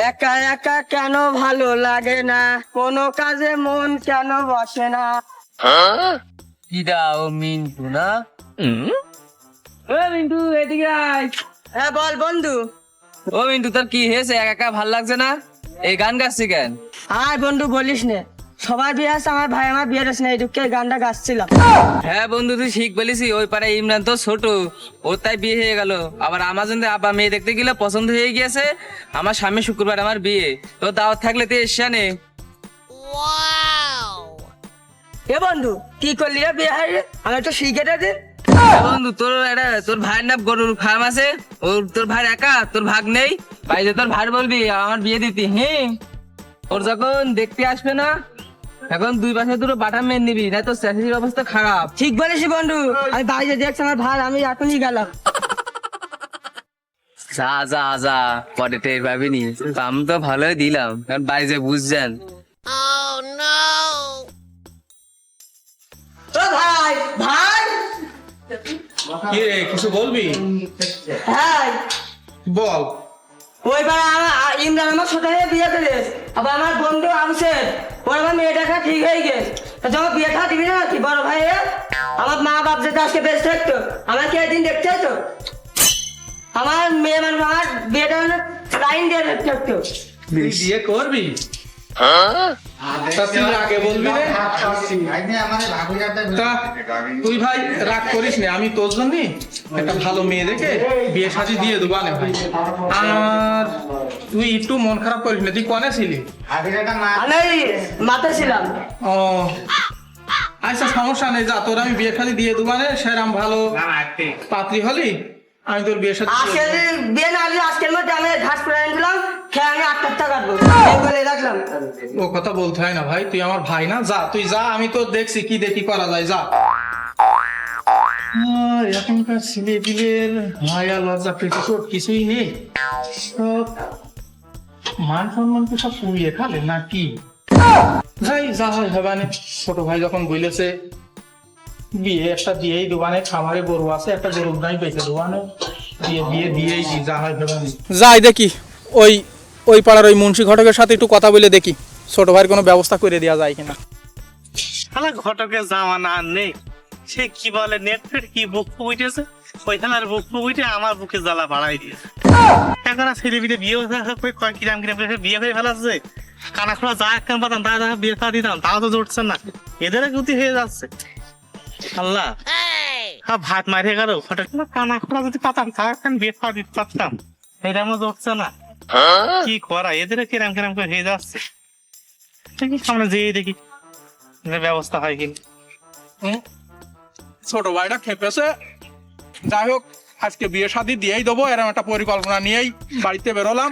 একা একা কেন ভালো লাগে না? কোনো কাজে মন কেন বসে না? দিদা ও মিন্টু না? ও মিন্টু এদিকে আয়। হ্যাঁ বল বন্ধু। ও মিন্টু তোর কি হয়েছে? একা একা ভালো লাগছে না? এই গান গাচ্ছি কেন? আর বন্ধু বলিস নে। সবাই বিয়ে আছে আমার ভাই আমার বিয়ে আছে না এই গানটা গাচ্ছিলাম। হ্যাঁ বন্ধু তুই ঠিক বলিসি ওই পাড়ায় ইমরান তো ছোট ওর তাই বিয়ে হয়ে গেল। আবার আমাজন আব্বা মেয়ে দেখতে গেলে পছন্দ হয়ে গিয়েছে আমার স্বামী শুক্রবার আমার বিয়ে। তো দাওয়াত থাকলে তুই এসে নে এ বন্ধু কি করলি রে বিয়ে হারি আমি তো শিখেটা দে বন্ধু তোর একটা তোর ভাইয়ের নাম গরুর ফার্ম আছে ওর তোর ভাই একা তোর ভাগ নেই। ভাই যে তোর ভাই বলবি আমার বিয়ে দিতি হ্যাঁ ওর যখন দেখতে আসবে না এখন দুই পাশে দুটো বাটা মেন নিবি না তো স্ট্র্যাটেজির অবস্থা খারাপ। ঠিক বলেছি বন্ধু আমি বাড়িতে দেখছি আমার ভাই আমি এখনই গেলাম। যা যা যা পরে টের পাবিনি আমি তো ভালোই দিলাম কারণ বাড়ি বুঝছেন। ভাই ভাই! কি রে কিছু বলবি? হ্যাঁ বল। ওই আ- ইমরান আমার ছোট হয়ে বিয়ে করে আবার আমার বন্ধু আমছে ওর আমার মেয়েটাকে ঠিক হয়ে গেছে। যখন বিয়েটা দিবি না কি বড় ভাই আমার মা বাপ যেটা আজকে বেশ থাকতো আমার কি একদিন দেখতে তো আমার মেয়ে মানে আমার বিয়েটা লাইন দিয়ে থাকতো বিয়ে করবি? তুই আগে বলবি রে? তুই ভাই রাগ করিস না আমি তোর জন্য একটা ভালো মেয়ে দেখে বিয়ে সাজি দিয়ে দেবো আনে ভাই। আর তুই একটু মন খারাপ করিস না তুই কনে ছিলি? মাথা ছিলাম। ও আচ্ছা সমস্যা নেই যা তোর আমি বিয়ে খালি দিয়ে দেবো সেরাম ভালো পাত্রী হলি আমি তোর বিয়ে সাথে আজকে বিয়ে না আজকের মধ্যে আমি ঘাস করে এনে দিলাম খেয়ে আমি আটটা টাকা কাটবো এই বলে রাখলাম। ও কথা বলতে হয় না ভাই তুই আমার ভাই না? যা তুই যা আমি তো দেখছি কি দেখি করা যায় যা। আর এখনকার ছেলে পিলের মায়া লজ্জা পেটিকোট কিছুই নেই। সব মান সম্মান তো সব পুড়িয়ে খালে না কি যাই যা হয় হেবানে ছোট ভাই যখন বলেছে বিয়ে একটা দিয়েই দোকানে খামারে গরু আছে একটা গরু নাই বেঁচে দোকানে। বিয়ে বিয়ে দিয়েই যা হয় হেবানে যাই দেখি ওই ওই পাড়ার ওই মুন্সি ঘটকের সাথে একটু কথা বলে দেখি, ছোট ভাইয়ের কোনো ব্যবস্থা করে দেওয়া যায় কিনা। শালা ঘটকের জামানা আর নেই। সে কি বলে, নেট কি, বুক উঠেছে? ওইখানে আর বুক উঠে আমার বুকে জ্বালা বাড়াই দিয়েছে। এখন আর ছেলে বিয়ে বিয়ে হয়ে কয় কিরাম কিরাম করে বিয়ে হয়ে ফেলাচ্ছে কানা খোলা যা একখান পাতাম, তা যা বিয়ে খাওয়া দিতাম, তাও তো জুটছে না। এদের গতি হয়ে যাচ্ছে। আল্লাহ। হ্যাঁ ভাত মারিয়ে গেল ঘটক কানা খোলা যদি পাতাম, তা একখান বিয়ে খাওয়া দিতে পারতাম। এটা আমার জুটছে না। কি করা? এদের কিরাম কিরাম করে হয়ে যাচ্ছে। দেখি সামনে যেয়ে দেখি। ব্যবস্থা হয় কিনা। ছোট ভাইটা খেপেছে। যাই হোক আজকে বিয়ে শাদি দিয়েই দেবো এরকম একটা পরিকল্পনা নিয়েই বাড়িতে বেরোলাম।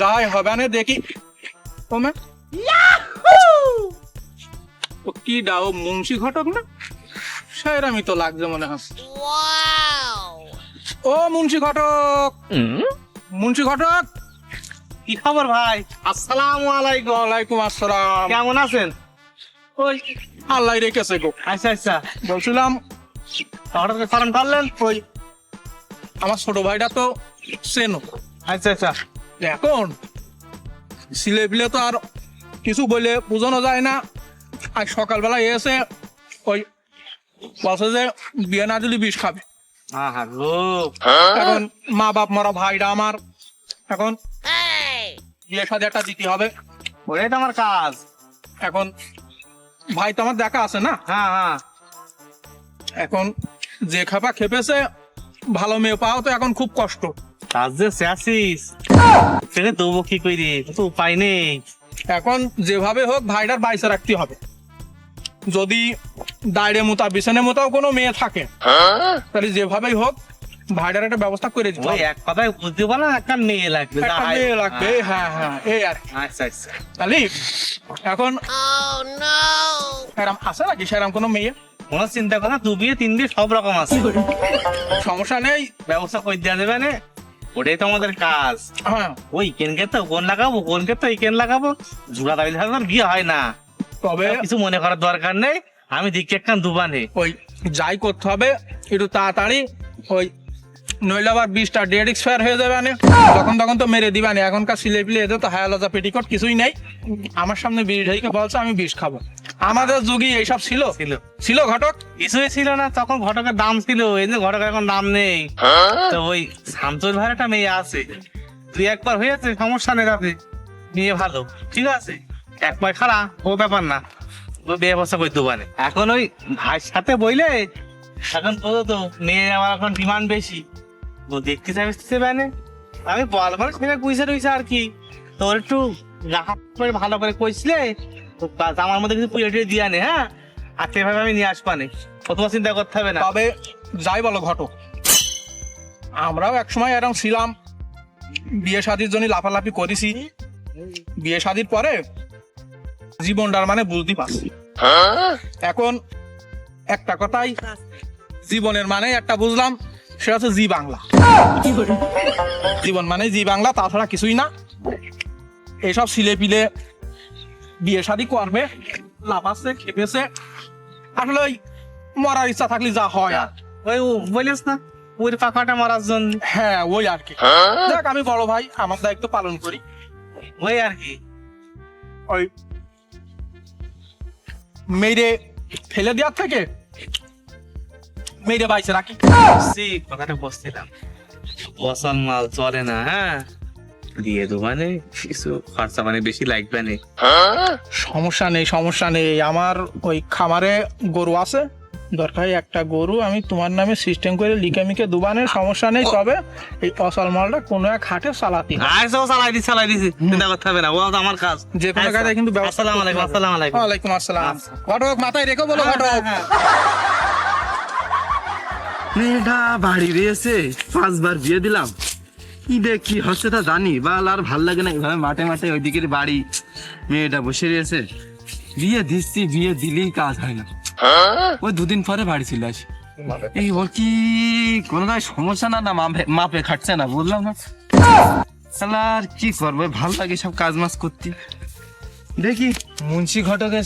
যাই হবে না দেখি। ও কি ডাও মুন্সি ঘটক না? সেরমই তো লাগছে মনে হয়। ও মুন্সি ঘটক! মুন্সি ঘটক! কি খবর ভাই? আসসালামু আলাইকুম। ওয়ালাইকুম আসসালাম। কেমন আছেন? ওই আল্লাহ রেখেছে গো। আচ্ছা আচ্ছা। বলছিলাম হঠাৎ করলেন ওই আমার ছোট ভাইটা তো আচ্ছা আচ্ছা। এখন তো আর কিছু বলে বোঝানো যায় না। আর সকালবেলা এসে ওই বলছে যে বিয়ে না দিলে বিষ খাবে। এখন মা বাপ মারা ভাইটা আমার এখন একটা দিতে হবে। ওটাই তো আমার কাজ। এখন ভাই তো আমার দেখা আছে না? হ্যাঁ হ্যাঁ। এখন যে খাপা খেপেছে ভালো মেয়ে পাওয়া তো এখন খুব কষ্ট। কাজ যে শেষিস দেবো কি করি? তো উপায় নেই। এখন যেভাবে হোক ভাইটার বাইসে রাখতে হবে। যদি দায়রে মোতা বিছানে মোতাও কোনো মেয়ে থাকে তাহলে যেভাবেই হোক ভাইটার একটা ব্যবস্থা করে দিতে ওই এক কথায় বুঝতে পারলাম একটা মেয়ে লাগবে একটা মেয়ে লাগবে হ্যাঁ হ্যাঁ এই আর আচ্ছা আচ্ছা। তাহলে এখন এরম আছে নাকি? সেরম কোনো মেয়ে? কোনো চিন্তা করো না দু বিয়ে তিন বিয়ে সব রকম আছে। সমস্যা নেই। ব্যবস্থা করে দেওয়া যাবে না। ওটাই তো আমাদের কাজ। হ্যাঁ। ওই কেনকে তো কোন লাগাবো কোনকে তো এই কেন লাগাবো? জুড়া দাবি থাকলে বিয়ে হয় না। তবে কিছু মনে করার দরকার নেই। আমি দিকে একখান দুবানে। ওই যাই করতে হবে একটু তাড়াতাড়ি ওই নইলে আবার বিষটা ডেড এক্সপায়ার হয়ে যাবে আনে। তখন তখন তো মেরে দিবানি এখনকার সিলে পিলে এদের তো হায়ালজা পেটিকট কিছুই নেই। আমার সামনে বিষ ঢাইকে বলছে আমি বিষ খাব। আমাদের যুগে এইসব ছিল। ছিল। ছিল ঘটক? কিছুই ছিল না। তখন ঘটকের দাম ছিল। এই যে ঘটকের এখন দাম নেই। তো ওই শামসুর ভাই একটা মেয়ে আছে। তুই একবার হয়েছে সমস্যা নেই তাতে মেয়ে ভালো। ঠিক আছে? একবার খারাপ ও ব্যাপার না। ও বিয়ে বসা করে দোকানে এখন ওই ভাইয়ের সাথে বইলে এখন তো তো মেয়ে আমার এখন ডিমান্ড বেশি। দেখতে চাই বুঝতে পারে আমি বলব না সেটা কুইসে রইছে আর কি। তোর একটু রাহাত করে ভালো করে কইছিলে আমার মধ্যে কিছু পুজো টুজো দিয়ে আনে হ্যাঁ? আর সেভাবে আমি নিয়ে আসবানে কত চিন্তা করতে হবে না। তবে যাই বলো ঘটক আমরাও একসময় এরকম ছিলাম। বিয়ে শাদির জন্য লাফালাফি করেছি। বিয়ে শাদির পরে জীবনটার মানে বুঝতে পারছি। এখন একটা কথাই জীবনের মানে একটা বুঝলাম। সেটা হচ্ছে জি বাংলা। জীবন মানে জি বাংলা তাছাড়া কিছুই না। এইসব ছিলে পিলে বিয়ে শাদি করবে লাফাচ্ছে খেপেছে আসলে ওই মরার ইচ্ছা থাকলে যা হয় আর। ওই ও বলিস না ওই পাখাটা মারার জন্য। হ্যাঁ ওই আর কি। দেখ আমি বড় ভাই আমার দায়িত্ব পালন করি। ওই আর কি। ওই মেরে ফেলে দেওয়ার থেকে মেরে বাইছে রাখি সি কথাটা বসছিলাম বসাল মাল চলে না হ্যাঁ? দিয়ে মানে কিছু খরচা মানে বেশি লাগবে না। সমস্যা নেই সমস্যা নেই। আমার ওই খামারে গরু আছে। দরকার একটা গরু আমি তোমার নামে সিস্টেম করে লিখে দুবানে সমস্যা নেই। তবে এই অসল মালটা কোনো এক হাটে চালাতে সব চালাই দিছি চালাই দিছি। চিন্তা করতে হবে না ও তো আমার কাজ। যে কোনো আচ্ছা। কাজে কিন্তু ব্যবস্থা আসসালামু আলাইকুম। আসসালামু আলাইকুম। ওয়ালাইকুম আসসালাম। আচ্ছা। ঘটক মাথায় রেখে বলো ঘটক। মেয়েটা বাড়ি রয়েছে। পাঁচবার বিয়ে দিলাম। রে কি হচ্ছে তা জানি, বাল আর ভালো লাগে না এইভাবে মাঠে মাঠে ওইদিকের বাড়ি। মেয়েটা বসে রয়েছে। বিয়ে দিচ্ছি, বিয়ে দিলেই কাজ হয় না। ওই দুদিন পরে বাড়ি চলে আসি। এই ওর কি, কোনো সমস্যা না না মাপে খাটছে না, বুঝলাম না। আর কি করব ভালো লাগে সব কাজ মাজ করতে। দেখি, মুন্সি ঘটকে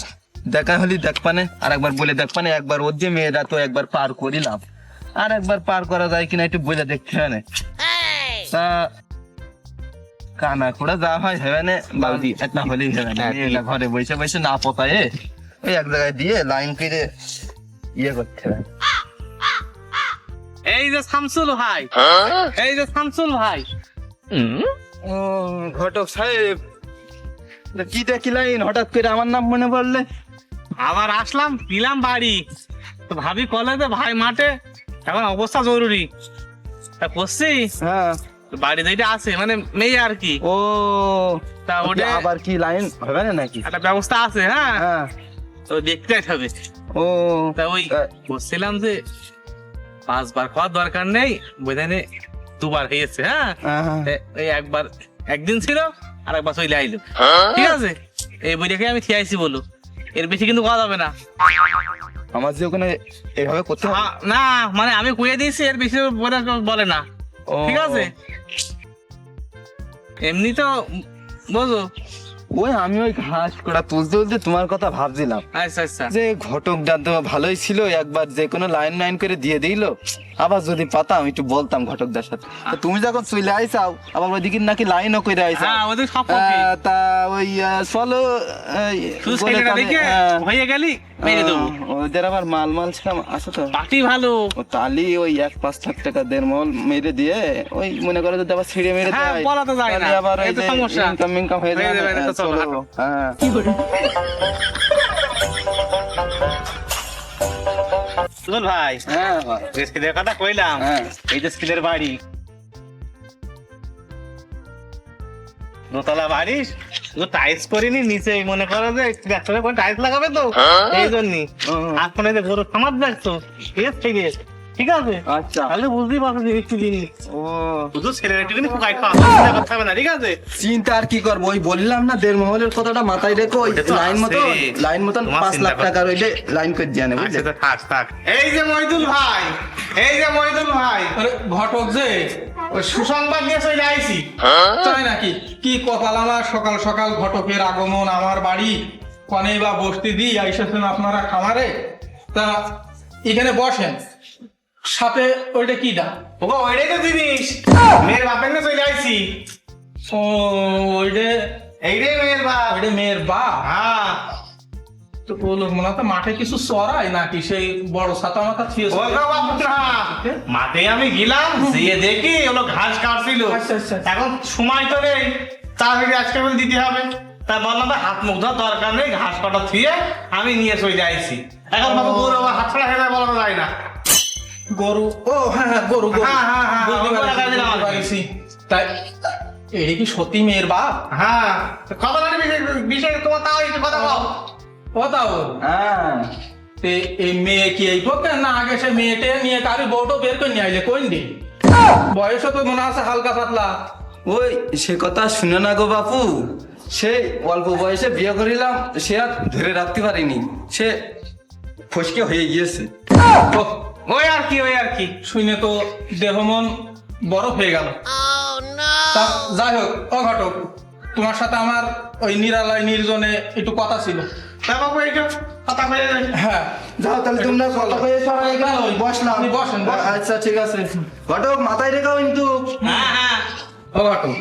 দেখা হলি দেখ পানে আর একবার বলে দেখ পানে একবার ওর যে মেয়েরা তো একবার পার করিলাম। আর একবার পার করা যায় কিনা একটু বলে দেখতে হয় না। তা কানা খোড়া যা হয় হবে না বালতি একটা হলেই হবে না। মেয়েটা ঘরে বসে বসে না পতায় ওই এক জায়গায় দিয়ে লাইন করে ইয়ে করতে হবে এই যে শামসুল ভাই। এই যে শামসুল ভাই। ও ঘটক সাহেব তা কি দেখিলাইন হঠাৎ করে আমার নাম মনে পড়লে? আবার আসলাম দিলাম বাড়ি। তো ভাবি কলেজে ভাই মাঠে এখন অবস্থা জরুরি। তা করছি? হ্যাঁ। বাড়ি যেটা আছে মানে মেয়ে আর কি। ও তা ওটা আবার কি লাইন হবে না নাকি? একটা ব্যবস্থা আছে হ্যাঁ। হ্যাঁ। তো দেখতে হবে। ও। তা ওই বলছিলাম যে পাঁচবার খাওয়ার দরকার নেই বোঝানে দুবার হয়েছে হ্যাঁ। হ্যাঁ। এ- এই একবার একদিন ছিল আর একবার চলে আইলো ঠিক আছে? এই বই দেখে আমি ঠিয়াইছি বলো। এর বেশি কিন্তু খাওয়া যাবে না। আমার যে ওখানে এভাবে করতে হবে না মানে আমি কুয়ে দিয়েছি এর বেশি বলে বলে না। ও। ঠিক আছে? এমনি তো বোঝো। ওই আমি ওই ঘাস করা তুলতে তুলতে তোমার কথা ভাবছিলাম। আচ্ছা আচ্ছা। যে ঘটকটা তো ভালোই ছিল একবার যে কোনো লাইন লাইন করে দিয়ে দিল। আবার যদি পাতাম একটু বলতাম ঘটকদার সাথে। তুমি যখন চলে আইসাও আবার ওইদিকে নাকি লাইনও করে আইসাও। হ্যাঁ তা ওই চলো হ্যাঁ, হয়ে গেলি ওদের আবার মাল মাল ছাম আছে তো। পার্টি ভালো। তালি ওই এক পাঁচ লাখ টাকা দেড় মল মেরে দিয়ে ওই মনে করে যদি আবার ছিঁড়ে মেরে হ্যাঁ, দেয় আবার। ইনকাম ইনকাম হয়ে যাবে। চলো, হ্যাঁ। ভাই। হ্যাঁ যে ছেলের কথা কইলাম হ্যাঁ। এই যে ছেলের বাড়ি। দোতলা বাড়ি শুধু টাইলস করিনি নিচে মনে করো যে টাইলস লাগাবে তো। এই জন্যই। আর ফোনে যে গরু খামার দেখছ ঠিক আছে ঠিক আছে? আচ্ছা। তাহলে বুঝতেই পারছ একটু জিনিস। ও। শুধু ছেলের একটুখানি ফুকাই খাওয়া চিন্তা করতে হবে না ঠিক আছে? চিন্তা আর কি করব? ওই বললাম না দেড় মহলের কথাটা মাথায় রেখো ওই লাইন মতো লাইন মতন পাঁচ লাখ টাকা রইলে লাইন করে দিয়ে নেব আচ্ছা থাক থাক। এই যে মহিদুল ভাই এই যে মহিদুল ভাই। ঘটক যে। ওই সুসংবাদ নিয়ে চলে আইছি। তাই নাকি? কি কপাল আমার? সকাল সকাল ঘটকের আগমন আমার বাড়ি। কনে বা বসতে দিই আইসেছেন আপনারা খামারে? তা এখানে বসেন। সাথে ওইটা কি দা? ওগো ওইটাই তো জিনিস। মেয়ের বাপের না চলে আইছি। ও ওইটা এইটাই মেয়ের বাপ। ওইটা মেয়ের বাপ? হ্যাঁ। তো লোক মনে তো মাঠে কিছু চড়ায় নাকি? সেই বড় ছাতা মাথা ওগো বাপু না মাঠে আমি গেলাম যেয়ে দেখি ওগুলো ঘাস কাটছিল। আচ্ছা, আচ্ছা, আচ্ছা। এখন সময় তো নেই। চাকরি আজকে বলে দিতে হবে। তা বললাম হাত মুখ ধোয়ার দরকার নেই ঘাস কাটা থুয়ে আমি নিয়ে চলে আইছি। এখন বাবু গরু আবার হাত ছাড়া খেলে বলা যায় না। গরু। ও হ্যাঁ হ্যাঁ গরু গরু। হ্যাঁ, হ্যাঁ, হ্যাঁ, বুঝতে পারছি। তাই কি সত্যি মেয়ের বাপ? হ্যাঁ কথা বলে বিষয় বিষয় তোমার তাও একটু কথা বল। ও তাও হ্যাঁ। তে এই মেয়ে কি এই পক্ষে? না আগে সে মেয়েটে নিয়ে কারি বউটো বের করে নিয়ে আইলে কোন দিন বয়স তো মনে আছে হালকা পাতলা। ওই সে কথা শুনে না গো বাপু। সে অল্প বয়সে বিয়ে করিলাম সে আর ধরে রাখতে পারিনি। সে ফসকে হয়ে গিয়েছে। ও, ওই আর কি ওই আর কি। শুনে তো দেহ মন বরফ হয়ে গেল। তা যাই হোক ও ঘটক তোমার সাথে আমার ওই নিরালয় নির্জনে একটু কথা ছিল। তা বাবু এইটা কথা বলে হ্যাঁ। যাও তাহলে তোমরা কথা হয়ে সবাই না, বসলাম। আপনি বসেন, বসেন। আচ্ছা ঠিক আছে। ঘটক মাথায় রেখাও কিন্তু। হ্যাঁ হ্যাঁ। ও ঘটক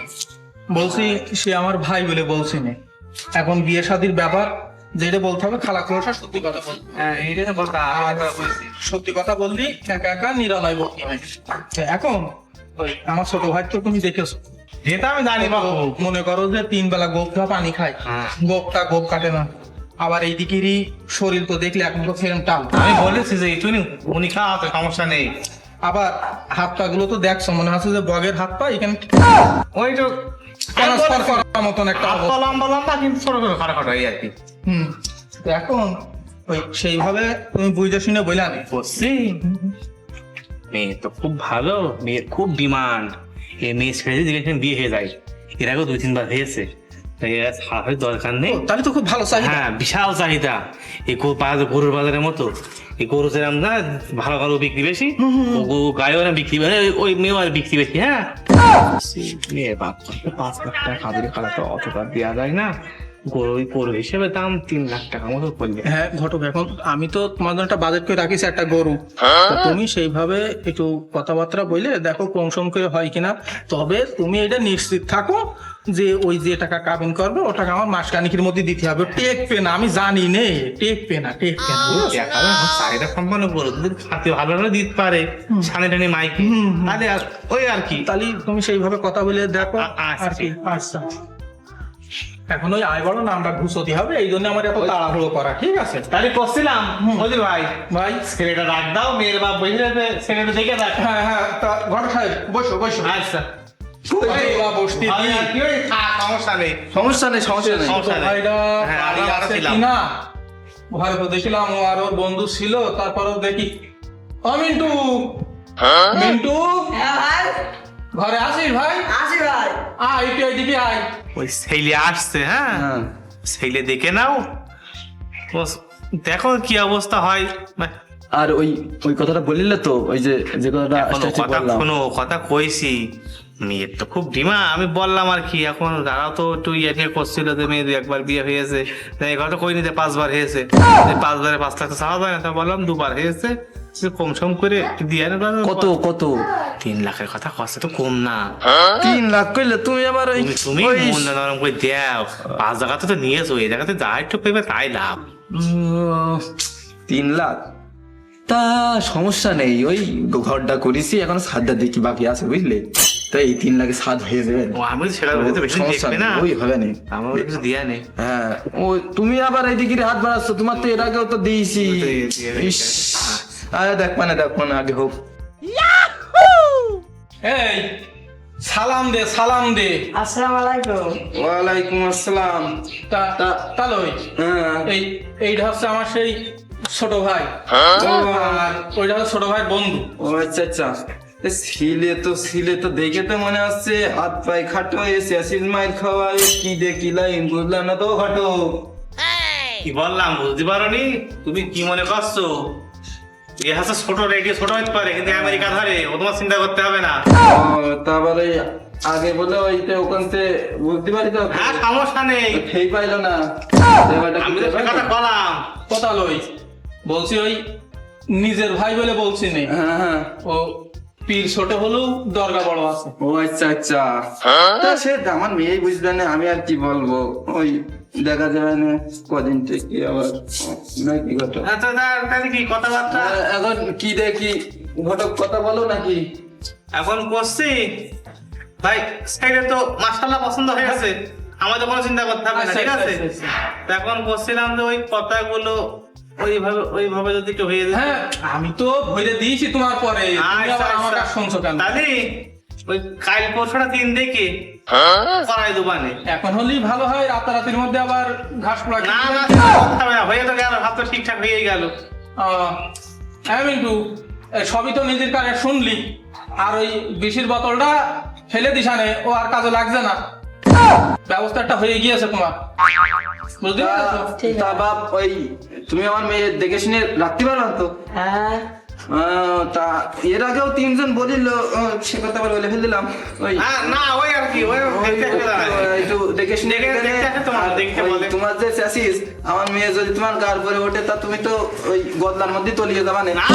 বলছি সে আমার ভাই বলে বলছি না। এখন বিয়ে শাদির ব্যাপার যেটা বলতে হবে খালা খোলসা সত্যি কথা বল। হ্যাঁ এইটা বলতা সত্যি কথা বললি একা একা নিরালয় ভর্তি হয় তো এখন আমার ছোট ভাই তো তুমি দেখেছ। যেটা আমি জানি বাবু। মনে করো যে তিন বেলা গোপটা পানি খায়। হ্যাঁ। গোপটা গোপ কাটে না। আবার এইদিকেরই শরীর তো দেখলে এখন তো ফেরম টাল আমি বলেছি যে উনি সমস্যা নেই। আবার হাত পা গুলো তো দেখছ মনে হচ্ছে যে বগের হাত পা এখানে ওই করার মতন একটা লম্বা লম্বা কিন্তু ছোট ছোট খাটো এই আর কি। হুম। তো এখন ওই সেইভাবে তুমি বুঝতে শুনে বলে আনি মেয়ে তো খুব ভালো মেয়ের খুব ডিমান্ড। এই মেয়ে ছেড়ে দিয়ে এখানে বিয়ে হয়ে যায়। এর আগেও দুই তিনবার হয়েছে। হয়ে দরকার নেই। তাহলে তো খুব ভালো চাহিদা। হ্যাঁ বিশাল চাহিদা। এই গরুর বাজারের মতো। এই গরু যেরকম না ভালো ভালো বিক্রি বেশি ও গায়েও না বিক্রি বেশি ওই- মেয়েও আর বিক্রি বেশি হ্যাঁ? বাপ পাঁচ লাখ টাকা খালা তো অতটা দেওয়া যায় না। গরু ওই গরু হিসেবে দাম তিন লাখ টাকা মতো পড়বে। হ্যাঁ ঘটক এখন আমি তো তোমার জন্য একটা বাজেট করে রাখিছি একটা গরু। তুমি সেইভাবে একটু কথাবার্তা বলে দেখো কম সম করে হয় কিনা। তবে তুমি এটা নিশ্চিত থাকো যে ওই যে টাকা কাবিন করবে ও টাকা আমার মাসখানিকের মধ্যে দিতে হবে। টেকবে না আমি জানি নে না টেকবে না। দেখাবে আমার চাহিদা সম্পন্ন গরু যদি খাতে ভালো ভালো দিতে পারে সানে টানে মাইকি। আর- ওই আর কি। তাহলে তুমি সেইভাবে কথা বলে দেখো আচ্ছা, আর কি আচ্ছা। এখন ওই আয় বড় নামটা ঘুষতি হবে এই জন্য আমার এত তাড়াহুড়ো করা ঠিক আছে? তাহলে করছিলাম। বুঝলি ভাই ভাই? ছেলেটা রাখ দাও মেয়ের বাপ বসে যাবে ছেলেটা দেখে রাখ। হ্যাঁ হ্যাঁ তা ঘটক সাহেব বসো বসো। আচ্ছা। সমস্যা নেই সমস্যা নেই। সমস্যা নেই সমস্যা তো নেই। ভাইরা হ্যাঁ? ঘরে দেখলাম ও আর ওর বন্ধু ছিল তারপরও দেখি ও মিন্টু। মিন্টু? হ্যাঁ ভাই। ঘরে আসিস ভাই? আসি ভাই। আয় একটু এদিকে আয়। ওই ছেলে আসছে হ্যাঁ? হ্যাঁ। ছেলে দেখে নাও। দেখো কি অবস্থা হয়। আর ওই ওই কথাটা বলিলে তো? ওই যে যে কথাটা কথা শোনো কথা কইছি। মেয়ের তো খুব ডিমা আমি বললাম আর কি এখন তারাও তো একটু ইয়ে নিয়ে করছিল যে মেয়ে একবার বিয়ে হয়েছে। তাই এই কথা কই নিতে পাঁচবার হয়েছে। পাঁচবারে পাঁচ লাখ তো চাওয়া যায় না তা বললাম দুবার হয়েছে। কম সম করে দিয়ে কত কত? তিন লাখের কথা কষ্ট তো কম না। তিন লাখ কইলে তুমি আবার ওই তুমি মন নরম করে দাও। পাঁচ জায়গাতে তো নিয়েছো এই জায়গাতে যা একটু পেবে তাই লাভ। তিন লাখ? তা সমস্যা নেই ওই ঘরটা করেছি এখন সাতটা দেখি বাকি আছে বুঝলে? তো এই তিন লাখে সাত হয়ে যাবে। ও আমি সেটা বেশি দেখবে না। ওই হবে না। আমার কিছু দিয়া নেই। হ্যাঁ ও তুমি আবার এইদিকে হাত বাড়াচ্ছ তোমার তো এর আগেও তো দিয়েছি। আরে দেখ মানে দেখ মানে আগে হোক। এই সালাম দে সালাম দে। আসসালামু আলাইকুম ওয়ালাইকুম আসসালাম। তা তা- তাহলে ওই হ্যাঁ। এই এইটা হচ্ছে আমার সেই ছোট ভাই। আর ওইটা হচ্ছে ছোট ভাইয়ের বন্ধু। ও আচ্ছা আচ্ছা। ছিলে তো ছিলে তো দেখে তো মনে হচ্ছে হাত পায়ে খাটো এসে অ্যাসিড মাইর খাওয়া এ কি দেখি লাইন বুঝলাম না তো খাটো। কি বললাম বুঝতে পারোনি? তুমি কি মনে করছ? এ ছোট রেডিও ছোট হতে পারে কিন্তু আমেরিকা ধরে ও তোমার চিন্তা করতে হবে না তারপরে আগে বলে ওইটা ওখান থেকে বুঝতে পারি তো হ্যাঁ সমস্যা নেই খেয়ে পাইলো না আমি তো কথা বললাম কথা লই বলছি ওই নিজের ভাই বলে বলছি নে হ্যাঁ হ্যাঁ ও পীর ছোট হলেও দরগা বড় আছে ও আচ্ছা আচ্ছা তা সে আমার মেয়েই বুঝবে না আমি আর কি বলব ওই দেখা যাবে না কদিন থেকে আবার নাকি আচ্ছা তাহলে কি কথাবার্তা? এখন কি দেখি? ঘটক কথা বলো নাকি? এখন করছি। ভাই সাইডে তো মাসাল্লাহ পছন্দ হয়ে গেছে। আমাদের কোনো চিন্তা করতে হবে না আচ্ছা, ঠিক আছে? আচ্ছা, আচ্ছা, তো এখন করছিলাম যে ওই কথাগুলো ওইভাবে ওইভাবে যদি একটু হয়ে যেত। হ্যাঁ আমি তো ভরে দিয়েছি তোমার পরে। আচ্ছা, আমার আচ্ছা। কাছে শুনছো কেন? তাহলে ওই কাল পরশুটা দিন দেখে করাই দোকানে এখন হলেই ভালো হয় রাতারাতির মধ্যে আবার ঘাস পোড়া না না হয়ে তো গেল ভাব তো ঠিকঠাক হয়ে গেল। হ্যাঁ মিন্টু সবই তো নিজের কানে শুনলি। আর ওই বিষের বোতলটা ফেলে দিস আনে ও আর কাজে লাগছে না। ব্যবস্থাটা হয়ে গিয়েছে তোমার। বুঝতে পেরেছ? তা বাপ ওই তুমি আমার মেয়ে দেখে শুনে রাখতে পারো তো হ্যাঁ। তা এর আগেও তিনজন বলিল সে কথা বলে ফেললাম। ওই হ্যাঁ, না ওই আর কি ওই একটু, দেখে শুনে তোমার, আর দেখতে ওই বলে। তোমার যে চ্যাসিস আমার মেয়ে যদি তোমার গার পরে ওঠে তা তুমি তো ওই গদলার মধ্যে তলিয়ে যাবা না। না,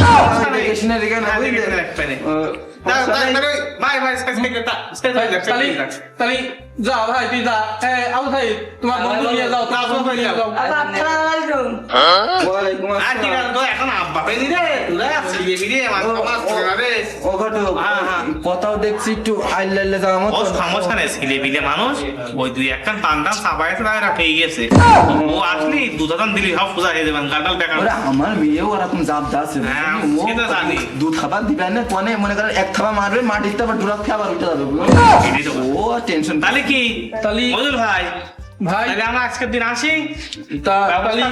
দেখে শুনে রেখে হ্যাঁ, বুঝলে? ভাই ভাই হয়ে তাহলে হয়ে যা ভাই তুই যা এ, আবু ভাই তোমার বন্ধু নিয়ে যাও তোমার বন্ধু নিয়ে যাও। আবার আসসালামু আলাইকুম ওয়ালাইকুম আর ঠিক তো এখন আব্বা হয়নি রে, তোরা ছিড়ে মিড়ে মাছ ও, মাছ ও, করে রে। ও ঘটক। কথাও দেখছি একটু ও সমস্যা নেই ছেলে পিলে মানুষ ওই দুই টান চাপা গেছে। ও আসলি দিলি সব সোজা হয়ে যাবেন গাডাল বেকার। আমার মেয়েও হ্যাঁ, সেটা জানি। দুধ খাবার দিবেন না কোনে মনে করেন এক থাবা মারবে মাটিতে আবার ডুরাত খাবার উঠে যাবে। ও টেনশন তাহলে কি? তাহলে মজুর ভাই ভাই। তাহলে আমরা আজকের দিন আসি। তা তাহলে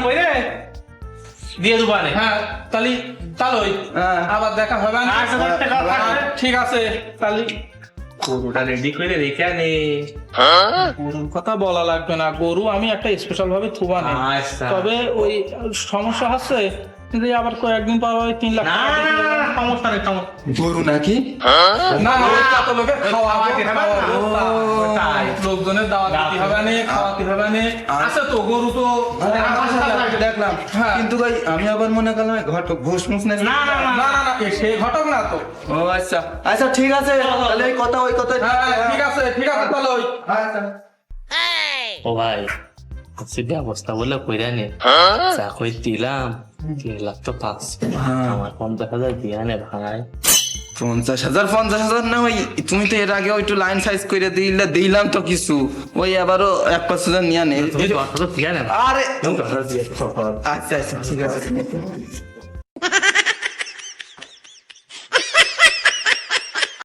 দিয়ে দেবানে হ্যাঁ তাহলে তাহলে হ্যাঁ। আবার দেখা হবে না আচ্ছা, কথা ঠিক আছে তাহলে গরুটা রেডি করে রেখে আনে। গরুর কথা বলা লাগবে না। গরু আমি একটা স্পেশাল ভাবে থুবা আচ্ছা। তবে ওই সমস্যা হচ্ছে আবার কয়েকদিন পর ওই তিন লাখ না টাকা না, দিতে না, হবে। না, সমস্যা নেই গরু নাকি? না লোকে খাওয়াতে হবে। না। খাওয়াবো, তা- ও, তাই। লোকজনের দাওয়াত দিতে হবে না খাওয়াতে হবে না। আছে তো গরু তো দেখলাম। হ্যাঁ। কিন্তু ভাই আমি আবার মনে করলাম ঘটক ঘুষ মুস না না না না। না না ঘটক না তো। ও আচ্ছা। আচ্ছা ঠিক আছে। তাহলে কথা ওই কথা হ্যাঁ হ্যাঁ, ঠিক আছে ঠিক আছে তাহলে ওই। আচ্ছা। ও ভাই হচ্ছে ব্যবস্থা বলে কইরা নে। যা কই দিলাম? তিন লাখ তো পাঁচ আমার পঞ্চাশ হাজার দিয়া নে ভাই। পঞ্চাশ হাজার পঞ্চাশ হাজার না ওই তুমি তো এর আগে একটু লাইন সাইজ করে দিলে দিলাম তো কিছু। ওই আবারও এক পাঁচ হাজার নিয়ে নে তুমি দশ হাজার দিয়া নে। ভাই আরে। আচ্ছা আচ্ছা ঠিক আছে।